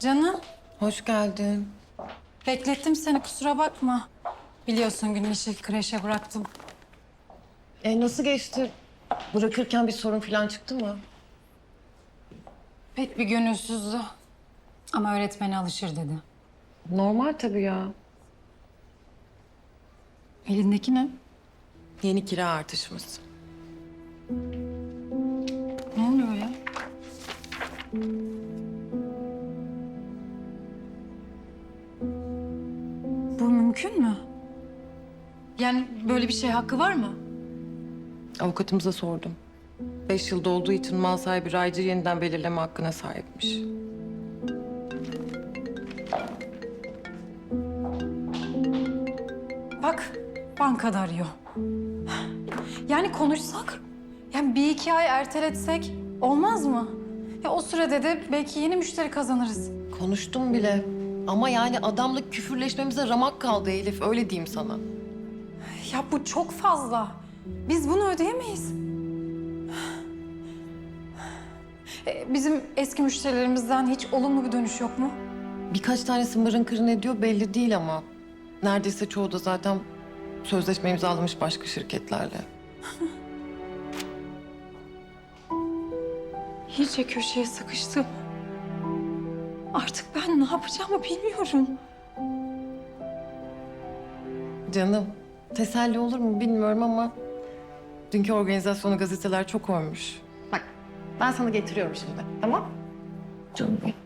Canım, Hoş geldin. beklettim seni kusura bakma. Biliyorsun Güneş'i kreşe bıraktım. E nasıl geçti? Bırakırken bir sorun falan çıktı mı? Pek bir gönülsüzdü. Ama öğretmene alışır dedi. Normal tabii ya. Elindeki ne? Yeni kira artışımız. Mümkün mü? Yani böyle bir şey hakkı var mı? Avukatımıza sordum. Beş yılda olduğu için mal sahibi raycı yeniden belirleme hakkına sahipmiş. Bak, bankada arıyor. Yani konuşsak, yani bir iki ay erteletsek olmaz mı? Ya o sürede de belki yeni müşteri kazanırız. Konuştum bile. Ama yani adamla küfürleşmemize ramak kaldı Elif. Öyle diyeyim sana. Ya bu çok fazla. Biz bunu ödeyemeyiz. E, Bizim eski müşterilerimizden hiç olumlu bir dönüş yok mu? Birkaç tanesi mırın kırın ediyor belli değil ama. Neredeyse çoğu da zaten sözleşme imzalamış başka şirketlerle. İyice köşeye sıkıştım. Artık ben ne yapacağımı bilmiyorum. Canım, teselli olur mu bilmiyorum ama... ...dünkü organizasyonu gazeteler çok övmüş. Bak, ben sana getiriyorum şimdi, tamam? Canım benim.